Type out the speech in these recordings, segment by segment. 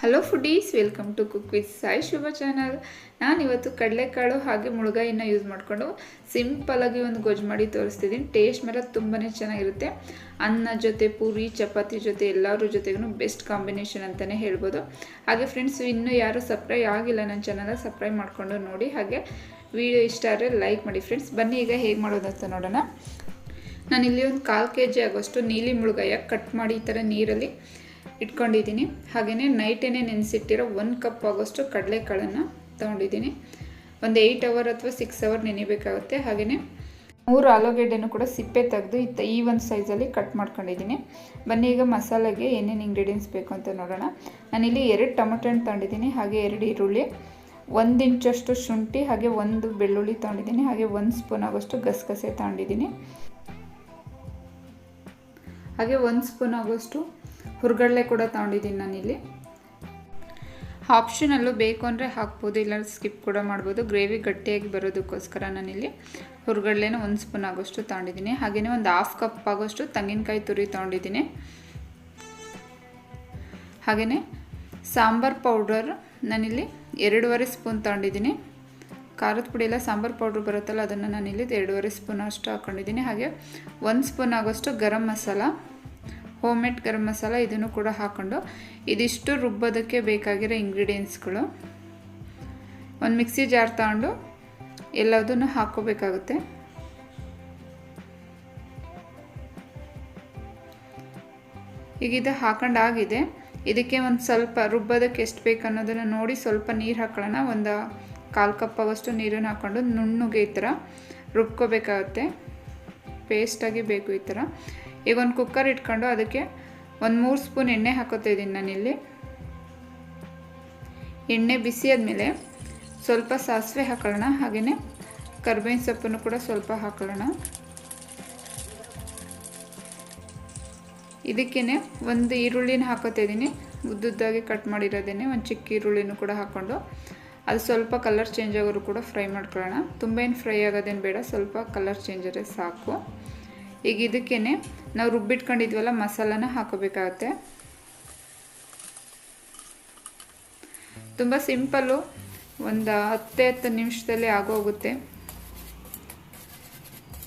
Hello foodies welcome to cook with Sai Shubha channel ನಾನಿವತ್ತು ಕಡಲೆಕಾಳು ಹಾಗೆ ಮುಳುಗಾಯಿನ ಯೂಸ್ ಮಾಡಿಕೊಂಡು ಸಿಂಪಲಾಗಿ ಒಂದು ಗೊಜ್ಜು ಮಾಡಿ ತೋರಿಸ್ತಿದ್ದೀನಿ ಟೇಸ್ಟ್ ಮೇಲೆ ತುಂಬಾ ಚೆನ್ನಾಗಿರುತ್ತೆ. ಅನ್ನ ಜೊತೆ, ಪೂರಿ, ಚಪಾತಿ ಜೊತೆ ಎಲ್ಲರ ಜೊತೆಗೂ ಬೆಸ್ಟ್ ಕಾಂಬಿನೇಷನ್ ಅಂತಲೇ ಹೇಳ್ಬೋದು. ಹಾಗೆ ಫ್ರೆಂಡ್ಸ್ ಇನ್ನೂ ಯಾರು ಸಪ್ರೈ ಆಗಿಲ್ಲ ನನ್ನ ಚಾನಲ್ ಸಬ್ಸ್ಕ್ರೈಬ್ ಮಾಡಿಕೊಂಡು ನೋಡಿ. ಹಾಗೆ ವಿಡಿಯೋ ಇಷ್ಟ ಆದರೆ ಲೈಕ್ ಮಾಡಿ ಫ್ರೆಂಡ್ಸ್ ಬನ್ನಿ, ಈಗ ಹೇಗೆ ಮಾಡೋದಂತ ನೋಡೋಣ. ನಾನಿಲ್ಲಿ ಒಂದು ಕಾಲು ಕೆ ಜಿ ಆಗೋಷ್ಟು ನೀಲಿ ಮುಳುಗಾಯ ಕಟ್ ಮಾಡಿ ಈ ಥರ ನೀರಲ್ಲಿ ಇಟ್ಕೊಂಡಿದ್ದೀನಿ. ಹಾಗೆಯೇ ನೈಟೇನೆ ನೆನೆಸಿಟ್ಟಿರೋ ಒನ್ ಕಪ್ ಆಗೋಷ್ಟು ಕಡಲೆಕಾಳನ್ನು ತೊಗೊಂಡಿದ್ದೀನಿ. ಒಂದು ಏಯ್ಟ್ ಅವರ್ ಅಥವಾ ಸಿಕ್ಸ್ ಅವರ್ ನೆನಿಬೇಕಾಗುತ್ತೆ. ಹಾಗೆಯೇ ಮೂರು ಆಲೂಗೆಡ್ಡೆನೂ ಕೂಡ ಸಿಪ್ಪೆ ತೆಗೆದು ಇತ್ತ ಈ ಒಂದು ಸೈಜಲ್ಲಿ ಕಟ್ ಮಾಡ್ಕೊಂಡಿದ್ದೀನಿ. ಬನ್ನಿ ಈಗ ಮಸಾಲೆಗೆ ಏನೇನು ಇಂಗ್ರೀಡಿಯೆಂಟ್ಸ್ ಬೇಕು ಅಂತ ನೋಡೋಣ. ನಾನಿಲ್ಲಿ ಎರಡು ಟೊಮೊಟೊ ಹಣ್ಣು ತೊಗೊಂಡಿದ್ದೀನಿ, ಹಾಗೆ ಎರಡು ಈರುಳ್ಳಿ, ಒಂದು ಇಂಚಷ್ಟು ಶುಂಠಿ, ಹಾಗೆ ಒಂದು ಬೆಳ್ಳುಳ್ಳಿ ತೊಗೊಂಡಿದ್ದೀನಿ, ಹಾಗೆ ಒಂದು ಸ್ಪೂನ್ ಆಗೋಷ್ಟು ಗಸಗಸೆ ತೊಗೊಂಡಿದ್ದೀನಿ. ಹಾಗೆ ಒಂದು ಸ್ಪೂನ್ ಆಗೋಷ್ಟು ಹುರ್ಗಡ್ಲೆ ಕೂಡ ತೊಗೊಂಡಿದ್ದೀನಿ ನಾನಿಲ್ಲಿ. ಆಪ್ಷನಲ್ಲೂ ಬೇಕು ಅಂದರೆ ಹಾಕ್ಬೋದು, ಇಲ್ಲ ಸ್ಕಿಪ್ ಕೂಡ ಮಾಡ್ಬೋದು. ಗ್ರೇವಿ ಗಟ್ಟಿಯಾಗಿ ಬರೋದಕ್ಕೋಸ್ಕರ ನಾನಿಲ್ಲಿ ಹುರುಗಡಲೆನ ಒಂದು ಸ್ಪೂನ್ ಆಗೋಷ್ಟು ತೊಗೊಂಡಿದ್ದೀನಿ. ಹಾಗೆಯೇ ಒಂದು ಹಾಫ್ ಕಪ್ ಆಗೋಷ್ಟು ತೆಂಗಿನಕಾಯಿ ತುರಿ ತೊಗೊಂಡಿದ್ದೀನಿ. ಹಾಗೆಯೇ ಸಾಂಬಾರ್ ಪೌಡರ್ ನಾನಿಲ್ಲಿ ಎರಡೂವರೆ ಸ್ಪೂನ್ ತೊಗೊಂಡಿದ್ದೀನಿ. ಖಾರದ ಪುಡಿ ಎಲ್ಲ ಸಾಂಬಾರು ಪೌಡ್ರ್ ಬರುತ್ತಲ್ಲ, ಅದನ್ನು ನಾನಿಲ್ಲಿ ಎರಡೂವರೆ ಸ್ಪೂನ್ ಅಷ್ಟು ಹಾಕ್ಕೊಂಡಿದ್ದೀನಿ ಹಾಗೆ ಒಂದು ಸ್ಪೂನ್ ಆಗೋಷ್ಟು ಗರಂ ಮಸಾಲ. ಹೋಮ್ ಮೇಡ್ ಗರಂ ಮಸಾಲ ಇದನ್ನು ಕೂಡ ಹಾಕ್ಕೊಂಡು ಇದಿಷ್ಟು ರುಬ್ಬೋದಕ್ಕೆ ಬೇಕಾಗಿರೋ ಇಂಗ್ರೀಡಿಯೆಂಟ್ಸ್ಗಳು. ಒಂದು ಮಿಕ್ಸಿ ಜಾರ್ ತಗೊಂಡು ಎಲ್ಲದನ್ನು ಹಾಕ್ಕೋಬೇಕಾಗುತ್ತೆ. ಈಗ ಇದು ಹಾಕೊಂಡಾಗಿದೆ. ಇದಕ್ಕೆ ಒಂದು ಸ್ವಲ್ಪ ರುಬ್ಬೋದಕ್ಕೆ ಎಷ್ಟು ಬೇಕು ಅನ್ನೋದನ್ನು ನೋಡಿ ಸ್ವಲ್ಪ ನೀರು ಹಾಕೊಳ್ಳೋಣ. ಒಂದು ಕಾಲು ಕಪ್ ಆಗೋಷ್ಟು ನೀರನ್ನು ಹಾಕ್ಕೊಂಡು ನುಣ್ಣಗೆ ಈ ಥರ ರುಬ್ಕೋಬೇಕಾಗುತ್ತೆ. ಪೇಸ್ಟಾಗಿ ಬೇಕು ಈ ಥರ ಈಗ ಒಂದು ಕುಕ್ಕರ್ ಇಟ್ಕೊಂಡು ಅದಕ್ಕೆ ಒಂದು ಮೂರು ಸ್ಪೂನ್ ಎಣ್ಣೆ ಹಾಕೋತಾ ಇದ್ದೀನಿ ನಾನಿಲ್ಲಿ. ಎಣ್ಣೆ ಬಿಸಿ ಆದಮೇಲೆ ಸ್ವಲ್ಪ ಸಾಸಿವೆ ಹಾಕೊಳ್ಳೋಣ, ಹಾಗೆಯೇ ಕರ್ಬೇವಿನ ಸೊಪ್ಪನ್ನು ಕೂಡ ಸ್ವಲ್ಪ ಹಾಕೊಳ್ಳೋಣ. ಇದಕ್ಕೇ ಒಂದು ಈರುಳ್ಳಿನ ಹಾಕೋತಾ ಇದ್ದೀನಿ. ಉದ್ದುದ್ದಾಗಿ ಕಟ್ ಮಾಡಿರೋದೇನೆ ಒಂದು ಚಿಕ್ಕ ಈರುಳ್ಳಿನೂ ಕೂಡ ಹಾಕ್ಕೊಂಡು ಅದು ಸ್ವಲ್ಪ ಕಲರ್ ಚೇಂಜ್ ಆಗೋರು ಕೂಡ ಫ್ರೈ ಮಾಡ್ಕೊಳ್ಳೋಣ. ತುಂಬ ಏನು ಫ್ರೈ ಆಗೋದೇನು ಬೇಡ, ಸ್ವಲ್ಪ ಕಲರ್ ಚೇಂಜ್ ಆದರೆ ಸಾಕು. ಈಗ ಇದಕ್ಕೇ ನಾವು ರುಬ್ಬಿಟ್ಕೊಂಡಿದ್ವಲ್ಲ ಮಸಾಲನ ಹಾಕೋಬೇಕಾಗತ್ತೆ. ತುಂಬ ಸಿಂಪಲ್ಲು ಒಂದು ಹತ್ತೇ ಹತ್ತು ನಿಮಿಷದಲ್ಲಿ ಆಗೋಗುತ್ತೆ.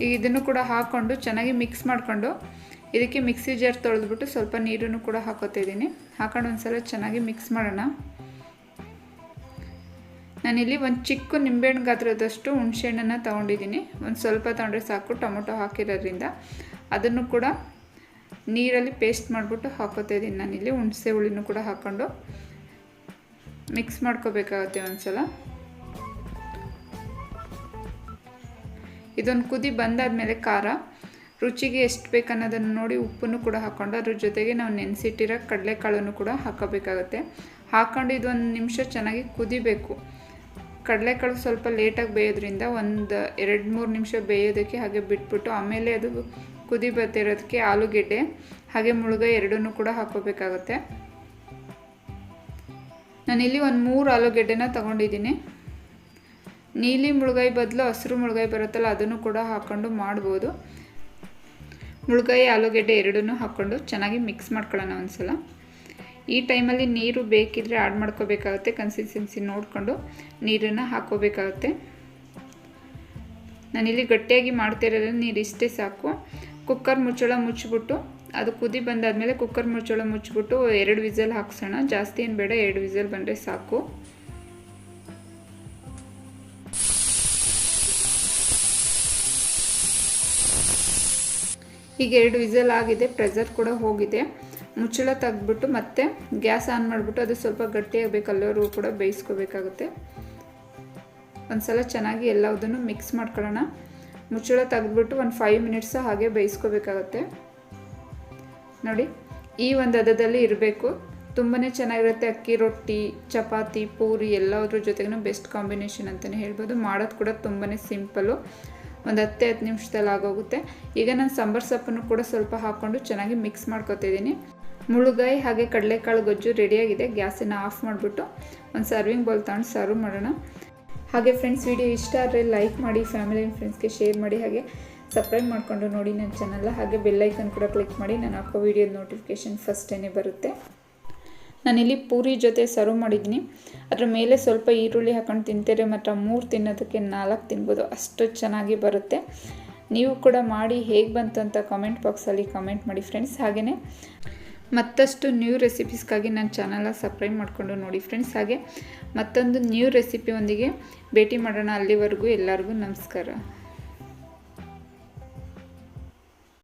ಈಗ ಇದನ್ನು ಕೂಡ ಹಾಕ್ಕೊಂಡು ಚೆನ್ನಾಗಿ ಮಿಕ್ಸ್ ಮಾಡಿಕೊಂಡು ಇದಕ್ಕೆ ಮಿಕ್ಸಿ ಜಾರ್ ತೊಳೆದ್ಬಿಟ್ಟು ಸ್ವಲ್ಪ ನೀರನ್ನು ಕೂಡ ಹಾಕೋತಿದ್ದೀನಿ ಹಾಕೊಂಡು ಒಂದು ಸಲ ಚೆನ್ನಾಗಿ ಮಿಕ್ಸ್ ಮಾಡೋಣ. ನಾನಿಲ್ಲಿ ಒಂದು ಚಿಕ್ಕ ನಿಂಬೆಹಣ್ಣು ಗಾತ್ರದಷ್ಟು ಹುಣಸೆಹಣ್ಣನ್ನು ತೊಗೊಂಡಿದ್ದೀನಿ. ಒಂದು ಸ್ವಲ್ಪ ತೊಗೊಂಡ್ರೆ ಸಾಕು, ಟೊಮೊಟೊ ಹಾಕಿರೋದ್ರಿಂದ. ಅದನ್ನು ಕೂಡ ನೀರಲ್ಲಿ ಪೇಸ್ಟ್ ಮಾಡಿಬಿಟ್ಟು ಹಾಕೋತಾ ಇದ್ದೀನಿ ನಾನಿಲ್ಲಿ, ಹುಣಸೆ ಹುಳಿನೂ ಕೂಡ ಹಾಕ್ಕೊಂಡು ಮಿಕ್ಸ್ ಮಾಡ್ಕೋಬೇಕಾಗತ್ತೆ ಒಂದು ಸಲ ಇದೊಂದು ಕುದಿ ಬಂದಾದಮೇಲೆ ಖಾರ. ರುಚಿಗೆ ಎಷ್ಟು ಬೇಕನ್ನೋದನ್ನು ನೋಡಿ ಉಪ್ಪನ್ನು ಕೂಡ ಹಾಕ್ಕೊಂಡು ಅದ್ರ ಜೊತೆಗೆ ನಾವು ನೆನೆಸಿಟ್ಟಿರೋ ಕಡಲೆಕಾಳನ್ನು ಕೂಡ ಹಾಕೋಬೇಕಾಗುತ್ತೆ. ಹಾಕ್ಕೊಂಡು ಇದೊಂದು ನಿಮಿಷ ಚೆನ್ನಾಗಿ ಕುದಿಬೇಕು. ಕಡಲೆಕಾಳು ಸ್ವಲ್ಪ ಲೇಟಾಗಿ ಬೇಯೋದ್ರಿಂದ ಒಂದು ಎರಡು ಮೂರು ನಿಮಿಷ ಬೇಯೋದಕ್ಕೆ ಹಾಗೆ ಬಿಟ್ಬಿಟ್ಟು ಆಮೇಲೆ ಅದು ಕುದಿ ಬರ್ತಿರೋದಕ್ಕೆ ಆಲೂಗೆಡ್ಡೆ ಹಾಗೆ ಮುಳುಗೈ ಎರಡನ್ನೂ ಕೂಡ ಹಾಕೋಬೇಕಾಗುತ್ತೆ ನಾನಿಲ್ಲಿ ಒಂದು ಮೂರು ಆಲೂಗೆಡ್ಡೆನ ತಗೊಂಡಿದ್ದೀನಿ. ನೀಲಿ ಮುಳುಗಾಯಿ ಬದಲು ಹಸಿರು ಮುಳುಗಾಯಿ ಬರುತ್ತಲ್ಲ ಅದನ್ನು ಕೂಡ ಹಾಕ್ಕೊಂಡು ಮಾಡ್ಬೋದು. ಮುಳುಗಾಯಿ, ಆಲೂಗೆಡ್ಡೆ ಎರಡನ್ನೂ ಹಾಕ್ಕೊಂಡು ಚೆನ್ನಾಗಿ ಮಿಕ್ಸ್ ಮಾಡ್ಕೊಳ್ಳೋಣ ಒಂದು ಸಲ ಈ ಟೈಮಲ್ಲಿ ನೀರು ಬೇಕಿದ್ರೆ ಆ್ಯಡ್ ಮಾಡ್ಕೋಬೇಕಾಗುತ್ತೆ ಕನ್ಸಿಸ್ಟೆನ್ಸಿ ನೋಡಿಕೊಂಡು ನೀರನ್ನು ಹಾಕೋಬೇಕಾಗುತ್ತೆ. ನಾನಿಲ್ಲಿ ಗಟ್ಟಿಯಾಗಿ ಮಾಡ್ತಿರೋದ್ರಿಂದ ನೀರು ಇಷ್ಟೇ ಸಾಕು. ಕುಕ್ಕರ್ ಮುಚ್ಚಳ ಮುಚ್ಚಿಬಿಟ್ಟು, ಅದು ಕುದಿ ಬಂದಾದಮೇಲೆ ಕುಕ್ಕರ್ ಮುಚ್ಚಳ ಮುಚ್ಚಿಬಿಟ್ಟು ಎರಡು ವಿಸಲ್ ಹಾಕ್ಸೋಣ. ಜಾಸ್ತಿ ಏನು ಬೇಡ, ಎರಡು ವಿಸಲ್ ಬಂದರೆ ಸಾಕು. ಈಗ ಎರಡು ವಿಸಲ್ ಆಗಿದೆ ಪ್ರೆಸರ್ ಕೂಡ ಹೋಗಿದೆ. ಮುಚ್ಚಳ ತೆಗೆದ್ಬಿಟ್ಟು ಮತ್ತೆ ಗ್ಯಾಸ್ ಆನ್ ಮಾಡಿಬಿಟ್ಟು ಅದು ಸ್ವಲ್ಪ ಗಟ್ಟಿಯಾಗಬೇಕು, ಅಲ್ಲೋರು ಕೂಡ ಬೇಯಿಸ್ಕೋಬೇಕಾಗುತ್ತೆ. ಒಂದ್ಸಲ ಚೆನ್ನಾಗಿ ಎಲ್ಲದನ್ನು ಮಿಕ್ಸ್ ಮಾಡ್ಕೊಳ್ಳೋಣ. ಮುಚ್ಚಳ ತೆಗೆದ್ಬಿಟ್ಟು ಒಂದು ಫೈವ್ ಮಿನಿಟ್ಸ್ ಹಾಗೆ ಬೇಯಿಸ್ಕೋಬೇಕಾಗುತ್ತೆ. ನೋಡಿ, ಈ ಒಂದು ಹದದಲ್ಲಿ ಇರಬೇಕು. ತುಂಬಾ ಚೆನ್ನಾಗಿರುತ್ತೆ ಅಕ್ಕಿ, ರೊಟ್ಟಿ, ಚಪಾತಿ, ಪೂರಿ ಎಲ್ಲದ್ರ ಜೊತೆಗೂ ಬೆಸ್ಟ್ ಕಾಂಬಿನೇಷನ್ ಅಂತಲೇ ಹೇಳ್ಬೋದು. ಮಾಡೋದು ಕೂಡ ತುಂಬಾ ಸಿಂಪಲ್ಲು ಒಂದು ಹತ್ತೇ ಹತ್ತು ನಿಮಿಷದಲ್ಲಿ ಆಗೋಗುತ್ತೆ ಈಗ ನಾನು ಸಾಂಬಾರು ಸೊಪ್ಪನ್ನು ಕೂಡ ಸ್ವಲ್ಪ ಹಾಕ್ಕೊಂಡು ಚೆನ್ನಾಗಿ ಮಿಕ್ಸ್ ಮಾಡ್ಕೊತಿದ್ದೀನಿ. ಮುಳುಗಾಯಿ ಹಾಗೆ ಕಡಲೆಕಾಳು ಗೊಜ್ಜು ರೆಡಿಯಾಗಿದೆ. ಗ್ಯಾಸನ್ನು ಆಫ್ ಮಾಡಿಬಿಟ್ಟು ಒಂದು ಸರ್ವಿಂಗ್ ಬೌಲ್ ತಗೊಂಡು ಸರ್ವ್ ಮಾಡೋಣ. ಹಾಗೆ ಫ್ರೆಂಡ್ಸ್, ವಿಡಿಯೋ ಇಷ್ಟ ಆದರೆ ಲೈಕ್ ಮಾಡಿ, ಫ್ಯಾಮಿಲಿ ಆ್ಯಂಡ್ ಫ್ರೆಂಡ್ಸ್ಗೆ ಶೇರ್ ಮಾಡಿ, ಹಾಗೆ ಸಬ್ಸ್ಕ್ರೈಬ್ ಮಾಡಿಕೊಂಡು ನೋಡಿ ನನ್ನ ಚಾನಲ್ ಹಾಗೆ ಬೆಲ್ಲೈಕನ್ ಕೂಡ ಕ್ಲಿಕ್ ಮಾಡಿ, ನಾನು ಹಾಕೋ ವಿಡಿಯೋದ ನೋಟಿಫಿಕೇಷನ್ ಫಸ್ಟೇ ಬರುತ್ತೆ. ನಾನಿಲ್ಲಿ ಪೂರಿ ಜೊತೆ ಸರ್ವ್ ಮಾಡಿದ್ದೀನಿ. ಅದ್ರ ಮೇಲೆ ಸ್ವಲ್ಪ ಈರುಳ್ಳಿ ಹಾಕೊಂಡು ತಿಂತಾರೆ ಮಾತ್ರ, ಮೂರು ತಿನ್ನೋದಕ್ಕೆ ನಾಲ್ಕು ತಿನ್ಬೋದು, ಅಷ್ಟು ಚೆನ್ನಾಗಿ ಬರುತ್ತೆ. ನೀವು ಕೂಡ ಮಾಡಿ ಹೇಗೆ ಬಂತು ಅಂತ ಕಾಮೆಂಟ್ ಬಾಕ್ಸಲ್ಲಿ ಕಾಮೆಂಟ್ ಮಾಡಿ, ಫ್ರೆಂಡ್ಸ್. ಹಾಗೆಯೇ ಮತ್ತಷ್ಟು ನ್ಯೂ ರೆಸಿಪೀಸ್ಗಾಗಿ ನನ್ನ ಚಾನಲ್ನ ಸಬ್ಸ್ಕ್ರೈಬ್ ಮಾಡಿಕೊಂಡು ನೋಡಿ ಫ್ರೆಂಡ್ಸ್ ಹಾಗೆ. ಮತ್ತೊಂದು ನ್ಯೂ ರೆಸಿಪಿಯೊಂದಿಗೆ ಭೇಟಿ ಮಾಡೋಣ. ಅಲ್ಲಿವರೆಗೂ ಎಲ್ಲರಿಗೂ ನಮಸ್ಕಾರ.